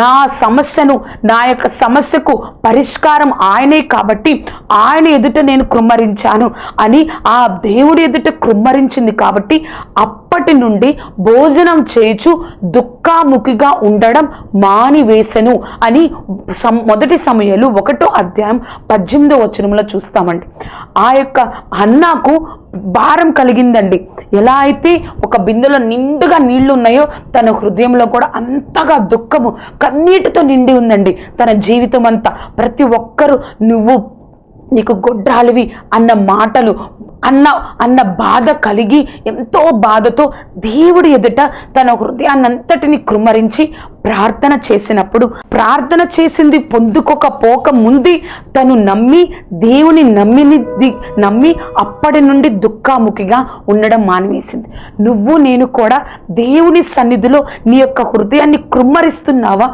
எல்லா ఆ సమస్యను నా యొక్క సమస్యకు పరిష్కారం ఆయనే కాబట్టి ఆయన ఎదుట నేను కృమ్మరించాను అని ఆ దేవుడి ఎదుట కృమ్మరించింది కాబట్టి అప్పటి నుండి భోజనం చేయచు దుఃఖాముఖిగా ఉండడం మానివేశను అని సం- మొదటి సమయాలు ఒకటో అధ్యాయం పద్దెనిమిదో వచనంలో చూస్తామండి. ఆ యొక్క అన్నాకు భారం కలిగిందండి. ఎలా అయితే ఒక బిందెలో నిండుగా నీళ్ళు ఉన్నాయో తన హృదయంలో కూడా అంతగా దుఃఖము కన్నీటితో నిండి ఉందండి. తన జీవితం అంతా. ప్రతి ఒక్కరూ నువ్వు నీకు గొడ్రాలివి అన్న మాటలు అన్న అన్న బాధ కలిగి ఎంతో బాధతో దేవుడి ఎదుట తన హృదయాన్నంతటిని కృమరించి ప్రార్థన చేసినప్పుడు ప్రార్థన చేసింది పొందుకోకపోక ముందు తను నమ్మి దేవుని నమ్మిని నమ్మి అప్పటి నుండి దుఃఖాముఖిగా ఉండడం మానివేసింది. నువ్వు నేను కూడా దేవుని సన్నిధిలో నీ యొక్క హృదయాన్ని కృమ్మరిస్తున్నావా